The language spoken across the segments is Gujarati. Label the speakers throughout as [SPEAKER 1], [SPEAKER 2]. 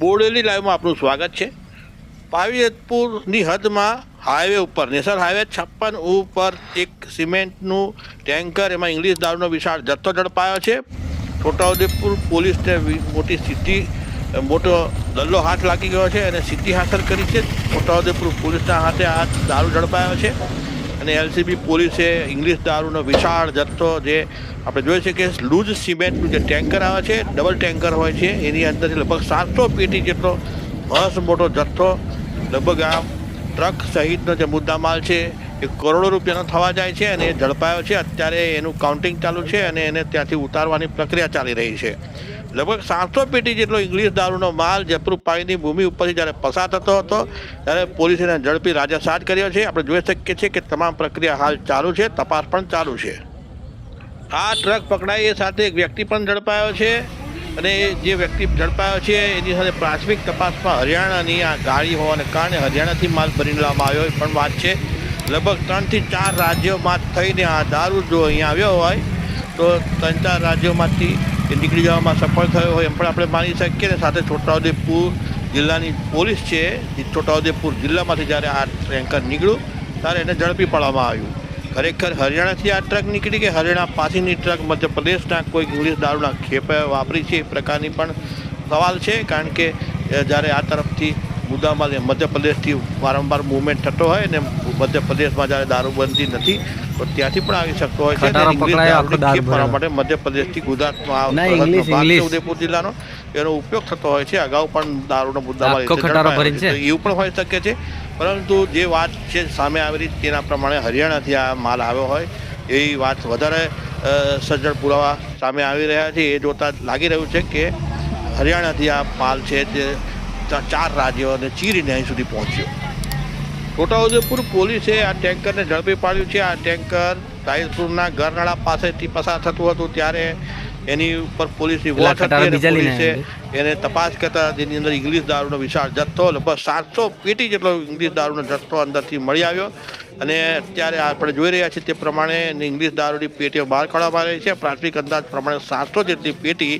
[SPEAKER 1] બોડેલી લાઈવમાં આપનું સ્વાગત છે. પાવીજતપુરની હદમાં હાઈવે ઉપર, નેશનલ હાઈવે છપ્પન ઉપર એક સિમેન્ટનું ટેન્કર, એમાં ઇંગ્લિશ દારૂનો વિશાળ જથ્થો ઝડપાયો છે. છોટાઉદેપુર પોલીસને મોટી સિદ્ધિ મોટો દલ્લો હાથ લાગી ગયો છે અને સિદ્ધિ હાંસલ કરી છે. છોટાઉદેપુર પોલીસના હાથે આ દારૂ ઝડપાયો છે. અને એલસીબી પોલીસે ઇંગ્લિશ દારૂનો વિશાળ જથ્થો જે આપણે જોઈએ છીએ કે લૂઝ સિમેન્ટનું જે ટેન્કર આવે છે, ડબલ ટેન્કર હોય છે, એની અંદરથી લગભગ સાતસો પેટી જેટલો મસ્ત મોટો જથ્થો લગભગ આ ટ્રક સહિતનો જે મુદ્દામાલ છે, એ કરોડો રૂપિયાનો થવા જાય છે અને એ ઝડપાયો છે. અત્યારે એનું કાઉન્ટિંગ ચાલુ છે અને એને ત્યાંથી ઉતારવાની પ્રક્રિયા ચાલી રહી છે. લગભગ સાતસો પેટી જેટલો ઇંગ્લિશ દારૂનો માલ જપરૂપાઈની ભૂમિ ઉપરથી જ્યારે પસાર થતો હતો, ત્યારે પોલીસે એને ઝડપી રાજાસાજ કર્યો છે. આપણે જોઈ શકીએ છીએ કે તમામ પ્રક્રિયા હાલ ચાલુ છે, તપાસ પણ ચાલુ છે. આ ટ્રક પકડાઈ એ સાથે એક વ્યક્તિ પણ ઝડપાયો છે અને જે વ્યક્તિ ઝડપાયો છે, એની સાથે પ્રાથમિક તપાસમાં હરિયાણાની આ ગાડી હોવાને કારણે હરિયાણાથી માલ ભરી લેવામાં આવ્યો એ પણ વાત છે. લગભગ ત્રણથી ચાર રાજ્યોમાં થઈને આ દારૂ જો અહીંયા આવ્યો હોય, તો ત્રણ ચાર રાજ્યોમાંથી એ નીકળી જવામાં સફળ થયો હોય એમ. પણ આપણે માની શકીએ ને સાથે છોટાઉદેપુર જિલ્લાની પોલીસ છે. એ છોટાઉદેપુર જિલ્લામાંથી જ્યારે આ ટેન્કર નીકળ્યું, ત્યારે એને ઝડપી પાડવામાં આવ્યું. ખરેખર હરિયાણાથી આ ટ્રક નીકળી કે હરિયાણા પાસેની ટ્રક મધ્યપ્રદેશના કોઈ ઇંગ્લિશ દારૂના ખેપે વાપરી છે એ પ્રકારની પણ સવાલ છે. કારણ કે જ્યારે આ તરફથી મુદ્દામાં મધ્યપ્રદેશથી વારંવાર મૂવમેન્ટ થતો હોય ને મધ્યપ્રદેશમાં જ્યારે દારૂબંધી નથી ત્યાંથી પણ આવી શકતો હોય છે. ભરવા માટે મધ્યપ્રદેશથી ગુજરાતમાં આ
[SPEAKER 2] ના,
[SPEAKER 1] સરહદનો
[SPEAKER 2] ઇંગ્લિશ,
[SPEAKER 1] ભાગ છે
[SPEAKER 2] ઇંગ્લિશ.
[SPEAKER 1] ઉદયપુર જિલ્લાનો એનો ઉપયોગ થતો હોય છે. અગાઉ પણ દારૂનો મુદ્દામાં એવું પણ હોઈ શકે છે. પરંતુ જે વાત છે સામે આવેલી તેના પ્રમાણે હરિયાણાથી આ માલ આવ્યો હોય એવી વાત વધારે સજ્જડ પુરાવા સામે આવી રહ્યા છે. એ જોતા લાગી રહ્યું છે કે હરિયાણાથી આ માલ છે તે ચાર રાજ્યોને ચીરીને અહીં સુધી પહોંચ્યો. છોટાઉદેપુર પોલીસે આ ટેન્કરને ઝડપી પાડ્યું છે. આ ટેન્કર તાહિરપુરના ગરનાળા પાસેથી પસાર થતું હતું ત્યારે એની ઉપર પોલીસની વોચ હતી પોલીસે એને તપાસ કરતા જેની અંદર ઇંગ્લિશ દારૂનો વિશાળ જથ્થો લગભગ સાતસો પેટી જેટલો ઇંગ્લિશ દારૂનો જથ્થો અંદરથી મળી આવ્યો. અને અત્યારે આપણે જોઈ રહ્યા છીએ તે પ્રમાણે ઇંગ્લિશ દારૂની પેટીઓ બહાર કાઢવામાં આવી છે. પ્રાથમિક અંદાજ પ્રમાણે સાતસો જેટલી પેટી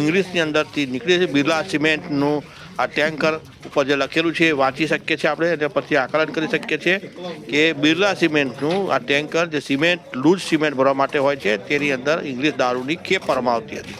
[SPEAKER 1] ઇંગ્લિશની અંદરથી નીકળી છે. બિરલા સિમેન્ટનું આ ટેન્કર ઉપર જે લખેલું છે એ વાંચી શકીએ છીએ આપણે અને પછી આકલન કરી શકીએ છીએ કે બિરલા સિમેન્ટનું આ ટેન્કર જે સિમેન્ટ લૂઝ સિમેન્ટ ભરવા માટે હોય છે તેની અંદર ઇંગ્લિશ દારૂની ખેપ પરમાવતી હતી.